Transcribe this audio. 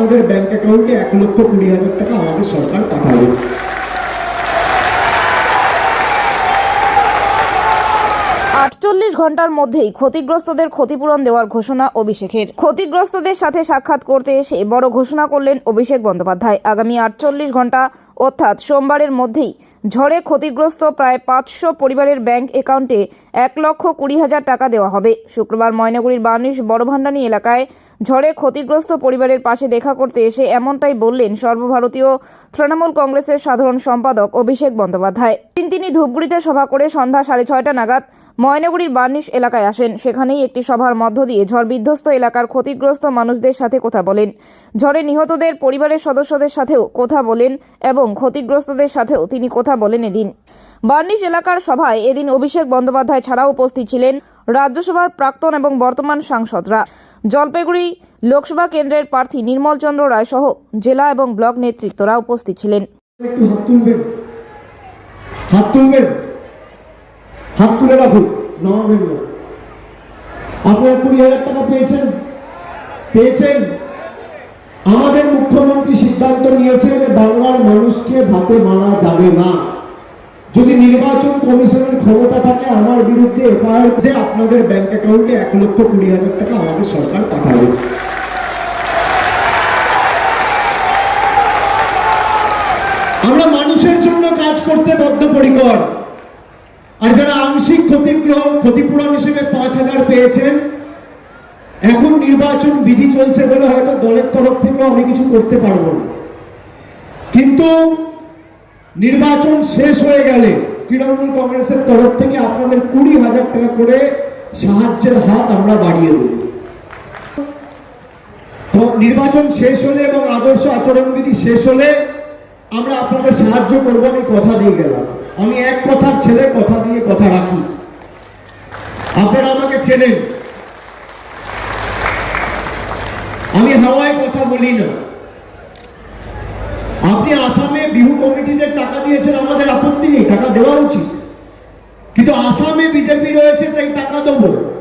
আপনাদের ব্যাংক অ্যাকাউন্টে এক লক্ষ কুড়ি হাজার টাকা আমাদের সরকার পাঠাবে। আটচল্লিশ ঘণ্টার মধ্যেই ক্ষতিগ্রস্তদের ক্ষতিপূরণ দেওয়ার ঘোষণা অভিষেকের। ক্ষতিগ্রস্তদের সাথে সাক্ষাৎ করতে এসে বড় ঘোষণা করলেন অভিষেক বন্দ্যোপাধ্যায়। আগামী আটচল্লিশ ঘণ্টা অর্থাৎ সোমবারের মধ্যেই ঝড়ে ক্ষতিগ্রস্ত প্রায় পাঁচশো পরিবারের ব্যাংক অ্যাকাউন্টে এক লক্ষ কুড়ি হাজার টাকা দেওয়া হবে। শুক্রবার ময়নাগুড়ির বার্নিশ বড়ভান্ডানি এলাকায় ঝড়ে ক্ষতিগ্রস্ত পরিবারের পাশে দেখা করতে এসে এমনটাই বললেন সর্বভারতীয় তৃণমূল কংগ্রেসের সাধারণ সম্পাদক অভিষেক বন্দ্যোপাধ্যায়। দিন তিনি ধূপগুড়িতে সভা করে সন্ধ্যা সাড়ে ছয়টা নাগাদ ময়নাগুড়ির বার্নিশ এলাকায় আসেন। সেখানেই একটি সভার মধ্য দিয়ে ঝড় বিধ্বস্ত এলাকার ক্ষতিগ্রস্ত মানুষদের সাথে কথা বলেন। ঝড়ে নিহতদের পরিবারের সদস্যদের সাথেও কথা বলেন এবং ক্ষতিগ্রস্তদের সাথেও তিনি কথা বলেন এদিন। বার্নিশ এলাকার সভায় এদিন অভিষেক বন্দ্যোপাধ্যায় ছাড়াও উপস্থিত ছিলেন রাজ্যসভার প্রাক্তন এবং বর্তমান সাংসদরা। জলপাইগুড়ি লোকসভা কেন্দ্রের প্রার্থী নির্মল চন্দ্র রায় সহ জেলা এবং ব্লক নেতৃত্বরা উপস্থিত ছিলেন। আপনারা কুড়ি হাজার টাকা পেয়েছেন। পেয়েছেন। আমাদের মুখ্যমন্ত্রী সিদ্ধান্ত নিয়েছে যে বাংলার মানুষকে ভাতে মারা যাবে না। যদি নির্বাচন কমিশনের ক্ষমতা থাকে, আমার বিরুদ্ধে এফআইআর আপনাদের ব্যাংক অ্যাকাউন্টে এক লক্ষ কুড়ি হাজার টাকা আমাদের সরকার পাঠাবে। আমরা মানুষের জন্য কাজ করতে বদ্ধপরিকর। আর যারা আংশিক ক্ষতিগ্রহণ ক্ষতিপূরণ হিসেবে পাঁচ হাজার পেয়েছেন এখন নির্বাচন বিধি চলছে বলে হয়তো দলের তরফ থেকেও আমি কিছু করতে পারব না। কিন্তু নির্বাচন শেষ হয়ে গেলে তৃণমূল কংগ্রেসের তরফ থেকে আপনাদের কুড়ি হাজার টাকা করে সাহায্যের হাত আমরা বাড়িয়ে দেব। তো নির্বাচন শেষ হলে এবং আদর্শ আচরণবিধি শেষ হলে আমরা আপনাদের সাহায্য করব আমি কথা দিয়ে গেলাম। আমি এক কথার ছেলে, কথা দিয়ে কথা রাখি। আপনারা আমাকে চেনেন। আমি হাওয়ায় কথা বলি না। আপনি আসামে বিহু কমিটিতে টাকা দিয়েছেন, আমাদের আপত্তি নেই, টাকা দেওয়া উচিত। কিন্তু আসামে বিজেপি রয়েছে, তাই টাকা দেবো। দেবো